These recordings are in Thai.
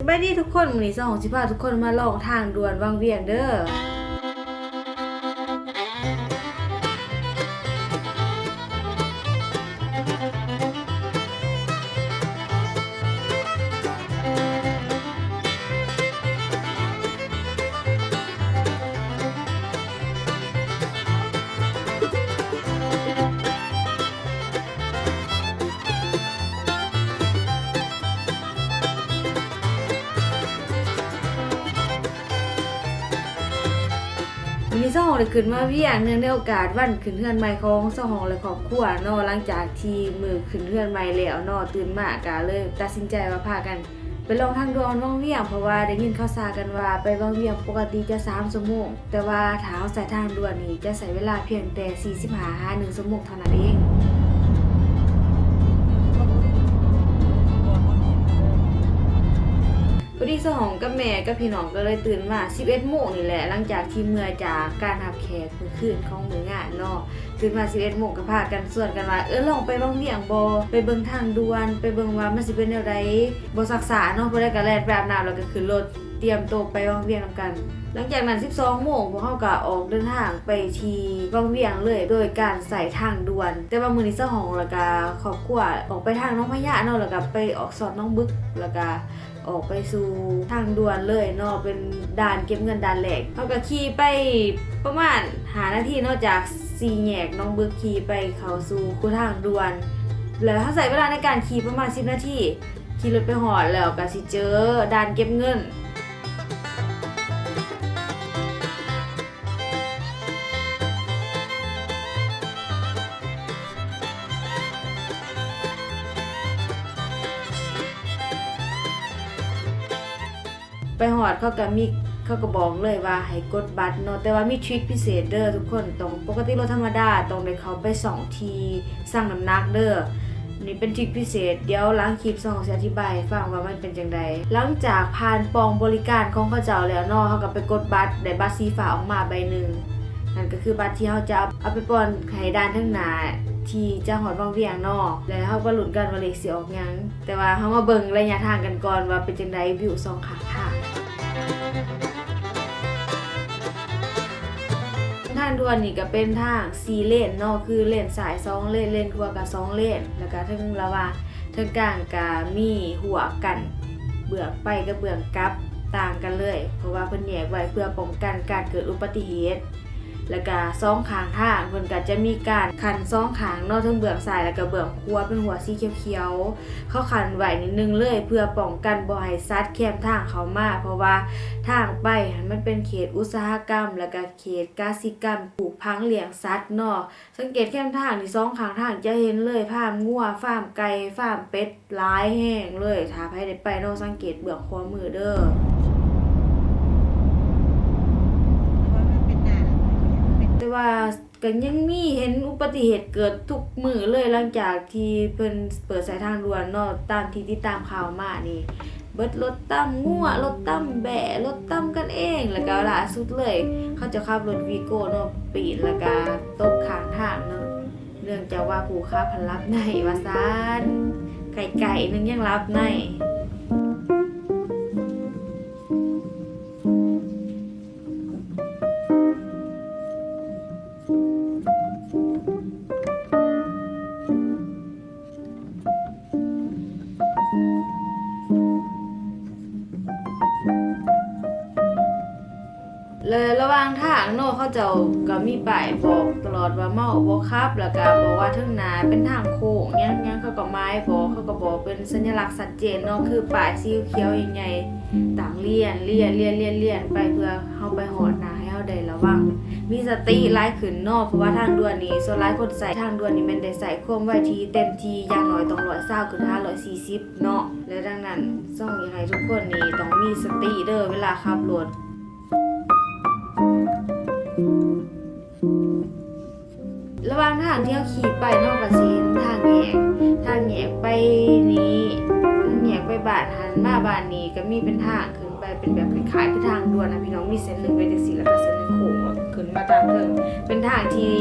สบายดีทุกคนมื้อนี้สองสิพาทุกคนมาลองทางด่วนวังเวียงเด้อ มีสองเลยขึ้นมาเวียงเนื่องในโอกาสวันขึ้นเฮือนใหม่ของสองและครอบครัวเนาะหลังจากที่มือขึ้นเฮือนใหม่แล้วเนาะตื่นมากะเลยตัดสินใจว่าพากันไปลองทางด่วนวังเวียงเพราะว่าได้ยินข่าวสารกันว่าไปวังเวียงปกติจะ3ชั่วโมงแต่ว่าถ้าเอาสายทางด่วนนี้จะใช้เวลาเพียงแต่45หา1ชั่วโมงเท่านั้นเอง สองกับแม่กับพี่น้องก็เลยตื่นมา11โมงนี่แหละ หลังจากที่เมื่อจากการหับแขกมือคืนของมืองานเนาะตื่นมา11โมงก็พากันส่วนกันว่าเออลองไปบางเวียงบ่ไปเบิ่งทางด่วน ไปเบิ่งว่ามันสิเป็นแนวใดบ่ศึกษาเนาะบ่ได้ก็แล่นไปอาบน้ำแล้วก็ขึ้นรถเตรียมตัวไปบางเวียงนํกัน หลังจากนั้น 12 โมงพวกเขาก็ออกเดินทางไปที่วังเวียงเลย โดยการใส่ทางด่วน แต่ว่ามื้อนี้เจ้าของแล้วก็ครอบครัวออกไปทางน้องพญาเนาะแล้วก็ไปออกสอดน้องบึกแล้วก็ ออกไปสู่ทางด่วนเลยเนาะเป็นด่านเก็บเงินด่านแหลกเขาก็ขี่ไปประมาณหานาที่นอกจากสี่แยกน้องบึกขี่ไปเขาสู่คูทางด่วน แล้วถ้าใส่เวลาในการขี่ประมาณ 10 นาทีขี่รถไปหอดแล้วก็สิเจอด่านเก็บเงิน เขาก็มีเขาก็บอกเลยว่าให้กดบัตรเนาะแต่ว่ามีทริคพิเศษเด้อทุกคนตรงปกติรถธรรมดาตรงได้เขาไปสองทีสร้างน้ำหนักเด้อนี่เป็นทริคพิเศษเดี๋ยวหล้างคลิปสองจะอธิบายให้ฟังว่ามันเป็นจังใดหลังจากผ่านปองบริการของเขาเจ้าแล้วเนาะเขาก็ไปกดบัตรได้บัตรสีฟ้าออกมาใบหนึ่งนั่นก็คือบัตรที่เขาจะเอาไปปอนให้ด้านทั้งหนาที่จะหอดวังเวียงนาะแล้วเขาก็หลุ้นกันว่าเลขสิออกยังแต่ว่าเขามาเบิ่งระยะทางกันก่อนว่าเป็นจังใดวิวสองขางทาง ทางด่วนนี่ก็เป็นทาง4เลนเนาะคือเลนสาย2เลนเลนทั่วกับ2เลนแล้วก็ถึงระว่าถึงกลางก็มีหัวกันเบื้องไปกับเบื้องกลับต่างกันเลย เพราะว่าเพิ่นแยกไว้เพื่อป้องกันการเกิดอุบัติเหตุ แล้วก็สองขางทางเพิ่นก็จะมีการคันสองขางนาะทั้งเบื้องซ้ายแล้วก็เบื้องขวาเป็นหัวสีเขียวๆเขาคันไว้นิดนึงเลย เพื่อป้องกันบ่ให้สัตว์แคมทางเขามาเพราะว่าทางไปมันเป็นเขตอุตสาหกรรม แล้วก็เขตกสิกรรมปลูกพังเลี้ยงสัตว์เนาะสังเกตแค่ทางที่สองขางทางจะเห็นเลยฟาร์มงัวฟาร์มไก่ฟาร์มเป็ดหลายแห้งเลยถ้าใครได้ไปเนาะสังเกตเบื้องขวามือเด้อ แต่ ว่าก็ยังมีเห็นอุบัติเหตุเกิดทุกมือเลยหลังจากที่เพิ่นเปิดสายทางด่วนเนาะตามที่ติดตามข่าวมานี่เบิดรถตั้มงัวรถตั้มแบะรถตั้มกันเอง แล้วก็ล่าสุดเลย เขาจะขับรถวีโก้เนาะปีนแล้วก็ตกข้างทางเนาะเนื่องจากว่าผู้ค้าพันรับในว่าซานไก่ๆนึงยังรับในางทางโน่เขาเจ้าก็มีป้ายบอกตลอดว่าเมาบ่ครับ แล้วก็บอกว่าทางนาเป็นทางโค้งยังยังเขาก็ไม้บอกเขาก็บอกเป็นสัญลักษณ์ชัดเจนเนาะคือป้ายสีเขียวใหญ่ๆต่างเลี่ยนเลี่ยนเลี่ยนเลียนเลียนไปเพื่อเฮาไปหอดนาให้เฮาได้ระวัง มีสติหลายขึ้นเนาะเพราะว่าทางด่วนนี้ส่วนหลายคนใส่ทางด่วนนี่แม่นได้ใส่ความไวที่เต็มที่อย่างน้อยต้อง120ขึ้น540เนาะและดังนั้นส่องอยากให้ทุกคนนี่ต้องมีสติเด้อเวลาขับรถ ระหว่างทางที่เราขี่ไปนอกกระเซ็นทางแยกทางแยกไปนี้ทางแยกไปบานหันมาบานนี้ก็มีเป็นทางขึ้นไปเป็นแบบคล้ายๆคือทางด่วนนะพี่น้องมีเส้นหนึ่งไปจังซี่แล้วก็เส้นหนึ่งโค้งขึ้นมาตามเทิงเป็นทางที่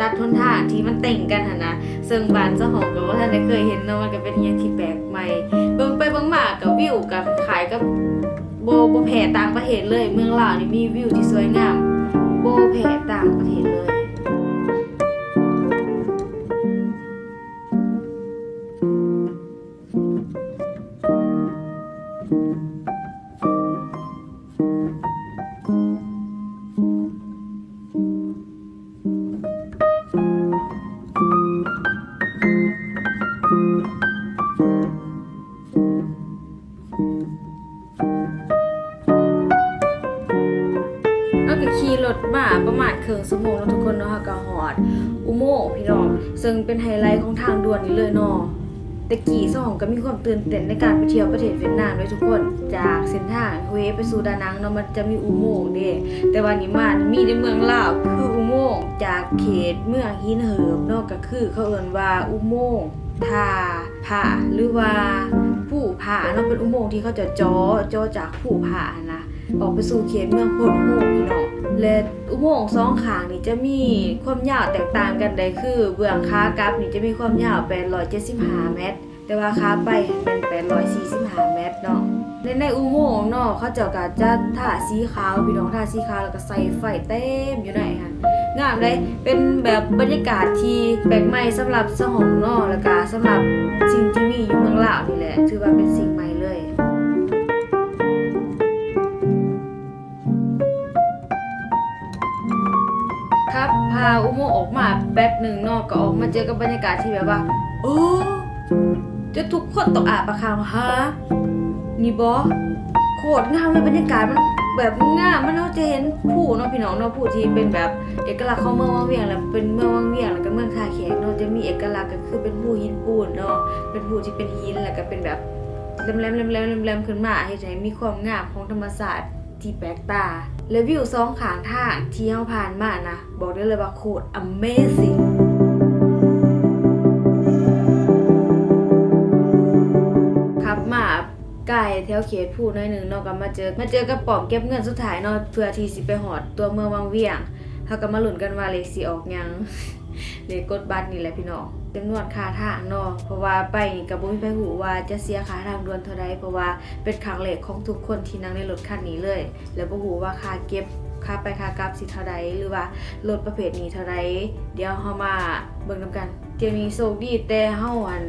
ตัดทนทางที่มันแต่งกันหนะซึ่งบานเจ้าของก็บ่าทันได้เคยเห็นเนาะมันก็เป็นอหยังที่แปลกใหม่เบิ่งไปเบิ่งมาก็วิวก็คล้ายกับโบ่บ่แพ้ต่างประเทศเลย เมืองลาวนี่มีวิวที่สวยงามโบแพ้ต่างประเทศเลย คนเนาะค่ะก็ฮอด อุโมงค์พี่น้อง ซึ่งเป็นไฮไลท์ของทางด่วนนี้เลยเนาะแต่กี่สองก็มีความตื่นเต้นในการไปเที่ยวประเทศเวียดนามด้วยทุกคน จากเส้นทางเวไปสู่ดานังเนาะมันจะมีอุโมงค์เด้แต่ว่านี่มันมีในเมืองลาวคืออุโมงค์จากเขตเมืองหินเหิบเนาะก็คือเขาเอ่นว่าอุโมงค์ทาผาหรือว่าผู้ผาเนาะเป็นอุโมงค์ที่เขาจะจ่อจ่อจากผู้ผานะ ออกไปสู่เขตเมืองโพดโฮพี่น้องและอุโมงค์สองขางนี่จะมีความยาวแตกต่างกันได้คือเบื้องขากลับนี่จะมีความยาว 875 เมตร แต่ว่าขาไปเป็น 845 เมตรเนาะในในอุโมงค์เนาะเขาเจ้าก็จะทาสีขาวพี่น้องทาสีขาวแล้วก็ใส่ไฟเต็มอยู่ในหันงามเลยเป็นแบบบรรยากาศที่แปลกใหม่สำหรับสหองเนาะแล้วก็สำหรับสิ่งที่มีอยู่เมืองลาวนี่แหละถือว่าเป็นสิ่งใหม่ ครับ พาอุโมงค์ออกมาแป๊บหนึ่งนอกก็ออกมาเจอกับบรรยากาศที่แบบว่า โอ้จะทุกคนตกอาปากคางฮะนี่บอโคตรงามเลยบรรยากาศมันแบบงามมันเราจะเห็นผู้เนาะพี่น้องเนาะผู้ที่เป็นแบบเอกลักษณ์ของเมืองวังเวียงแล้วเป็นเมืองวังเวียงแล้วก็เมืองท่าแขกเนาะจะมีเอกลักษณ์ก็คือเป็นผู้หินปูนเนาะเป็นผู้ที่เป็นหินแล้วก็เป็นแบบแหลมๆแหลมๆแหลมๆขึ้นมาให้ใจมีความงามของธรรมศาสตร์ ที่แปลกตา และวิวสองขางทางที่เฮาผ่านมานะ บอกได้เลยว่าโคตร amazing ครับมาไก่แถวเขตผู้น้อยหนึ่งเนาะก็มาเจอ มาเจอกับป้อมเก็บเงินสุดท้ายเนาะเพื่อที่สิไปหอดตัวเมืองวังเวียงเฮาก็มาลุ้นกันว่าเลขสิออกยังเลขกดบัตรนี่แหละพี่น้อง จำนวนค่าทางเนาะเพราะว่าไปนี่ก็บ่มีไผฮู้ว่าจะเสียค่าทางด่วนเท่าใดเพราะว่าเป็นครั้งแรกของทุกคนที่นั่งในรถคันนี้เลย แล้วบ่ฮู้ว่าค่าเก็บค่าไปค่ากลับสิเท่าใดหรือว่ารถประเภทนี้เท่าใดเดี๋ยวเฮามาเบิ่งนํกันเที่ยวนี้โชคดีแต่เฮาอัน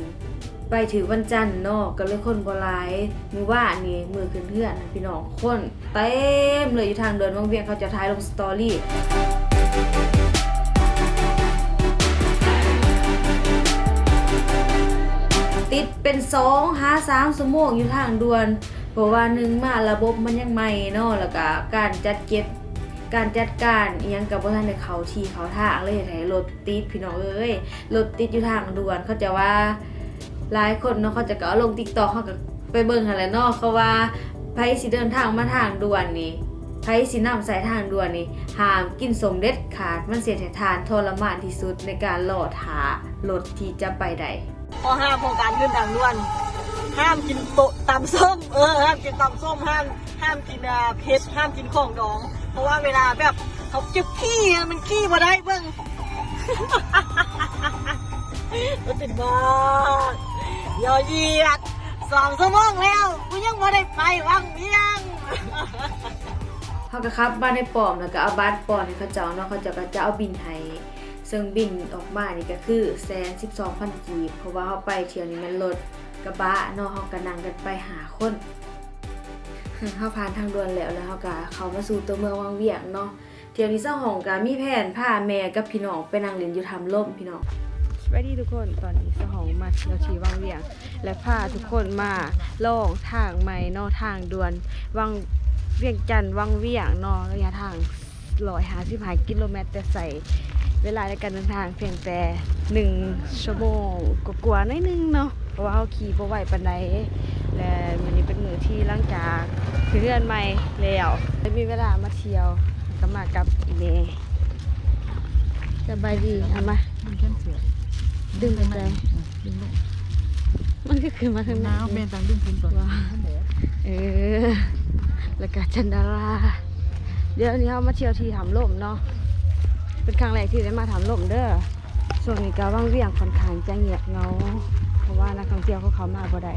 ไปถือวันจันทร์เนาะก็เลยคนบ่หลายมือว่านนี่มือขึ้นเพื่อนพี่น้องคนเต็มเลยอยู่ทางเดินวังเวียงเขาจะถ่ายลงสตอรี่ ติดเป็นสองหาสามชั่วโมงอยู่ทางด่วน เพราะว่าหนึ่งมาระบบมันยังใหม่เนาะแล้วก็การจัดเก็บการจัดการยังกับบ่ทันได้เขาที่เขาทางเลยเฮ็ดให้รถติดพี่น้องเอ้ยรถติดอยู่ทางด่วนเขาจะว่าหลายคนเนาะเขาจะก็เอาลง TikTok เขาก็ไปเบิ่งหั่นแหละเนาะเขาว่าไผสิเดินทางมาทางด่วนนี่ไผสินำสายทางด่วนนี่ห้ามกินสมเด็ดขาดมันเสียให้ทานทรมานที่สุดในการรอหารถที่จะไปได้ ข้อห้ามของการขึ้นทางด่วน ห้ามกินโตะตำส้ม เออห้ามกินตำส้มห้ามห้ามกินเผ็ดห้ามกินของดอง เพราะว่าเวลาแบบเขาจะขี้มันขี้มาได้เบิ่งมันติดบ้ากยอเยียดสองชั่วโมงแล้วกูยังไม่ได้ไปวังเวียงเขาก็ครับบ้านในปอมแล้วก็เอาบัตรปอนให้เขาเจ้าเนาะเขาจ้าก็จะเอาบินให้ ซึ่งบินออกมานี่ก็คือแสนสิบสองพันกีบเพราะว่าเขาไปเที่ยวนี้มันรถกระบะเนาะเขาก็นั่งกันไปหาคนเขาผ่านทางด่วนแล้วแล้วเขาก็เขามาสู่ตัวเมืองวังเวียงเนาะเที่ยวนี้เจ้าของก็มีแผนพาแม่กับพี่น้องไปนั่งเล่นอยู่ทำล่มพี่น้องสวัสดีทุกคนตอนนี้สหองมาเที่ยวที่วังเวียง และพาทุกคนมาล่องทางใหม่นอทางด่วนวังเวียงจันทน์วังเวียงเนอระยะทางร้อยห้าสิบห้ากิโลเมตรแต่ใส่ เวลาในการเดินทางเพียงแต่หนึ่งชั่วโมงกว่าๆหน้อยนึงเนาะเพราะว่าเขาขี่บ่ไหวปานใดและวันนี้เป็นมือที่หลังจากถึงเดือนใหม่แล้วได้มีเวลามาเที่ยวก็มากับอีเมสบายดีเอามาดึงแขนเสือดึงไปใจดึงลงมันก็คือมาทางหนาวแม่นตังดึงพุ่นก่อนว้าเออแล้วก็จันดาราเดี๋ยวนี้เรามาเที่ยวที่ถามลมเนาะ เป็นครั้งแรกที่ได้มาถามลมเด้อช่วงนี้ก็ว่างเวียงค่อนข้างจะเงียบเงา เพราะว่านักท่องเที่ยวเขาเขามาบ่ได้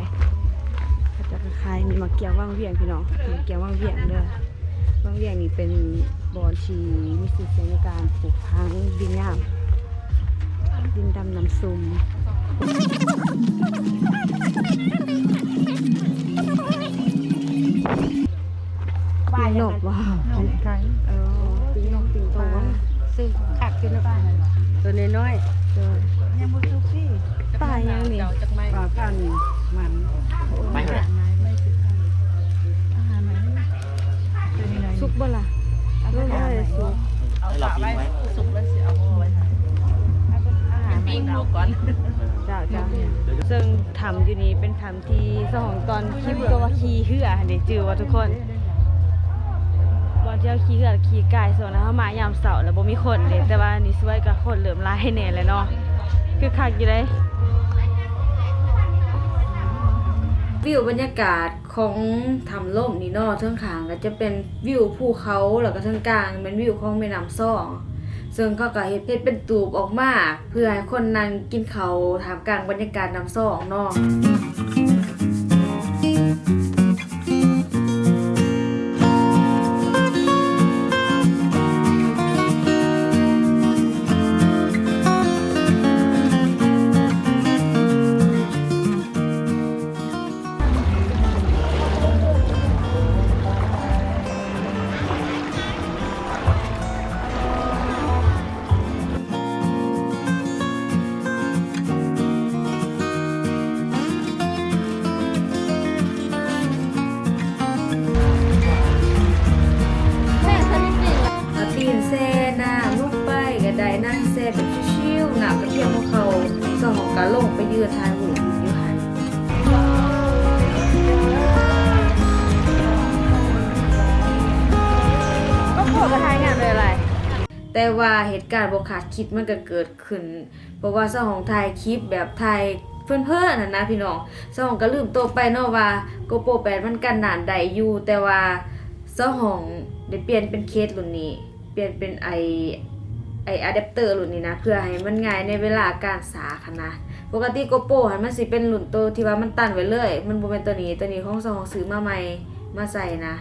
เขาจะคล้ายมีมาเกี่ยวว่างเวียงพี่น้องมาเกี่ยวว่างเวียงเด้อว่างเวียงนี่เป็นบอนที่มีชื่อเสียงในการปลูกพังดินงามดินดำน้ำซุม ทำอนี้เป็นทำที่สองตอนคลิปตัวว่าขี่เหือเดี๋ยวจือว่าทุกคนบอลเที่ยวขี่เหือขี่กายส่วนนะเขามายามเสาร์แล้วบ่มีคนเลยแต่ว่านี่สวยกับคนเหลื่อมลายแน่เลยเนาะคือคักอยู่เลยวิวบรรยากาศของทำล่มนี่นอเทิงขางก็จะเป็นวิวภูเขาแล้วก็เทิงกลางเป็นวิวของแม่น้ำซ่อง ซึ่งเขาก็เฮ็ดเฮ็ดเป็นตูบออกมา เพื่อให้คนนั่งกินเขาวถามกลางบรรยากาศน้ำซ่องเนอก แต่ว่าเหตุการณ์บกขาดคิดมันก็เกิดขึ้นเพราะว่าเจ้าของไทยคลิปแบบไทยเพื่อนๆน่ะนะพี่น้องเจ้าของก็ลืมตัวไปเนาะว่าโกโปรแปดมันกันหนานใดอยู่แต่ว่าเจ้าของได้เปลี่ยนเป็นเคสรุ่นนี้ เปลี่ยนเป็นไอไออะแดปเตอร์รุ่นนี้นะเพื่อให้มันง่ายในเวลาการสาคนะปกติโกโปหันมันสิเป็นรุ่นตัวที่ว่ามันตันไว้เลย มันบ่เป็นตัวนี้ตัวนี้ของเจ้าของซื้อมาใหม่มาใส่นะ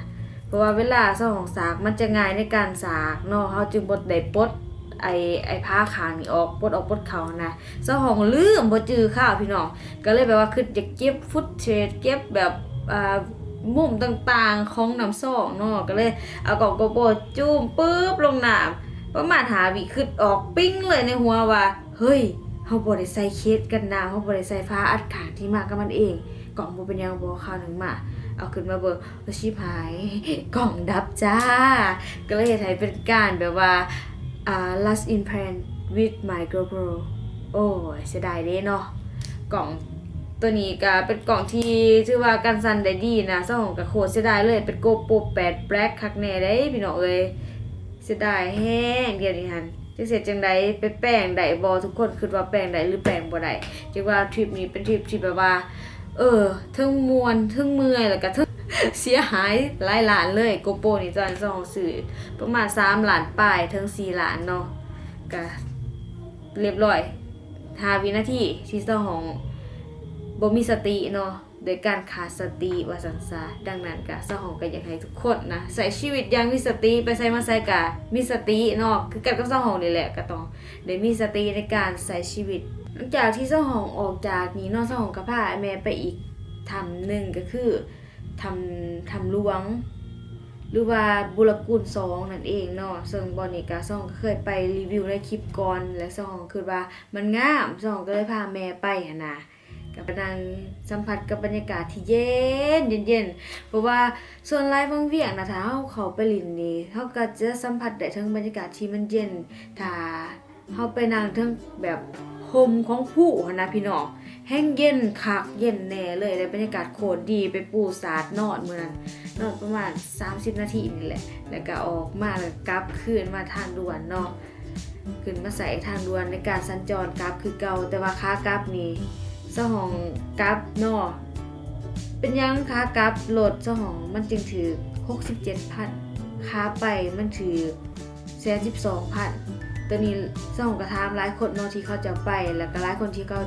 เพราะว่าเวลาเจ้าของสากมันจะง่ายในการสากเนาะเขาจึงบดได้ปดไอไอผ้าขางนี่ออกปดออกปดเขานะเจ้าของลืมบ่จือข้าวพี่น้องก็เลยแบบว่าคือจะเก็บฟุตเทจเก็บแบบอ่ามุมต่างๆของน้ำซองเนาะก็เลยเอากล่องโกโปรจุ่มปุ๊บลงน้ำประมาณหาวิขึ้นออกปิ้งเลยในหัวว่าเฮ้ยเฮาบ่ได้ใส่เคสกันน้ำเฮาบ่ได้ใส่ผ้าอัดขางที่มากับมันเองกล่องบ่เป็นยังบ่ข้าวหนึงมา เอาขึ้นมาเบิกว่าชิบหายกล่องดับจ้า ก็เลยเฮ็ดให้เป็นการแบบว่าอ่า last in plan with my GoPro โอ้ยเสียดายเด้เนาะกล่องตัวนี้ก็เป็นกล่องที่ชื่อว่ากันสั่นได้ดีนะเจ้าของก็โคตรเสียดายเลยเป็น GoPro 8 Black คักแน่ได้พี่น้องเอ้ยเสียดายแห้งเดียวนี้หันจะเสร็จจังไดไปแป้งไดบ่ทุกคนคิดว่าแป้งไดหรือแป้งบ่ได้จังว่าทริปนี้เป็นทริปที่แบบว่า เออทั้งมวนทั้งเมื่อยแล้วก็ทั้งเสียหายหลายล้านเลยโกโปรนี่ตอนสองสื่อประมาณสามหล้านปลายทั้ง4ล้านเนาะก็เรียบร้อยทาวินาทีที่เจ้าของบ่มีสติเนาะ โดยการขาดสติวาสันซาดังนั้นก็เจ้าของก็อย่ากให้ทุกคนนะใส่ชีวิตอย่างมีสติไปใส่มาใส่กะมีสติเนาะคือกันกับเจ้าของนี่แหละก็ต้องได้มีสติในการใส่ชีวิตหลังจากที่เจ้าของออกจากนี้นอกเจ้าของก็พาแม่ไปอีกทำหนึ่งก็คือทำทำหลวง หรือว่าบุรกุลสองนั่นเองเนาะซึ่งบอนิกาซ่องก็เคยไปรีวิวในคลิปก่อนและซ่องคือว่ามันงามซ่องก็เลยพาแม่ไปหนนะ กับนางสัมผัสกับบรรยากาศที่เย็นเย็นเย็นเพราะว่าส่วนไลฟ์ฟังเวียงนะถ้าเขาเขาไปลินนี่เขาก็จะสัมผัสได้ทั้งบรรยากาศที่มันเย็นถ้าเขาไปนั่งทั้งแบบโฮมของผู้นะพี่น้องแห้งเย็นคักเย็นแน่เลยและบรรยากาศโคตรดีไปปูสาดนอนเมื่อนนอนประมาณ 30 นาทีนี่แหละ แล้วก็ออกมาแล้วกลับคืนมาทางด่วนเนาะขึ้นมาใส่ทางด่วนในการสัญจรกลับคือเก่าแต่ว่าค้ากลับนี่ สหองกับเนาะเป็นยังค้ากับโหลดสหองมันจึงถือ67,000ค้าไปมันถือแสนสิบสองพันตัวนี้สหองกระทามหลายคนเนาะที่เขาจะไป แล้วก็หลายคนที่เขา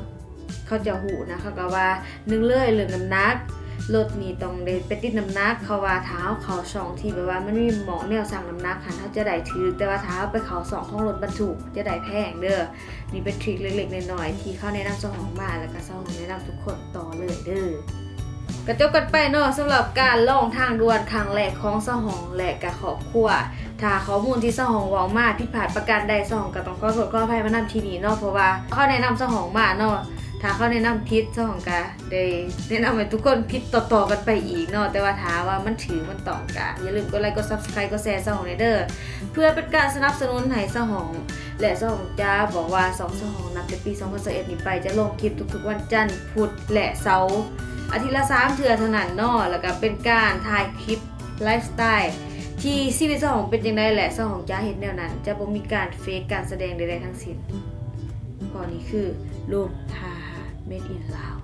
เขาจะหูนะเขาก็ว่าหนึงเลยเรื่องน้ำหนัก รถนี่ต้องได้ไปติดน้ำหนักเขาว่าเท้าเขาช่องที่แบบว่ามันมีหมองแนวสั่งน้ำหนักหันเขาจะได้ถือแต่ว่าเท้าไปเขาสองของรถบรรทุกจะได้แพงเด้อนี่เป็นทริคเล็กๆน้อยๆที่เขาแนะนำสหองมาแล้วก็สหองแนะนำทุกคนต่อเลยเด้อกระจบกันไปเนาะสำหรับการล่องทางด่วนครั้งแรกของสหองและกับครอบครัวถ้าข้อมูลที่สหองว้ามาผิดพลาดประการใดสหองก็ต้องขอโทษขออภัยมานำทีนี้เนาะเพราะว่าเขาแนะนำสหองมาเนาะ ถ้าเขาแนะนำผิดสหองก็ได้แนะนำให้ทุกคนผิดต่อๆกันไปอีกเนาะแต่ว่าถ้าว่ามันถือมันต้องกะอย่าลืมกดไลค์กด Subscribe กดแชร์สหองในเด้อเพื่อเป็นการสนับสนุนให้สหองและสองจ้าบอกว่าสองสหองนับแต่ปี2021นี้ไปจะลงคลิปทุกๆวันจันทร์พุธและเสาร์อาทิตย์ละ3เทื่อเท่านั้นเนาะแล้วก็เป็นการถ่ายคลิปไลฟ์สไตล์ที่ชีวิตสหองเป็นยังไงและสหองจ้าเห็นแนวนั้น จะบ่มีการเฟกการแสดงใดๆทั้งสิ้นพอนี้คือรูปทา made in Lao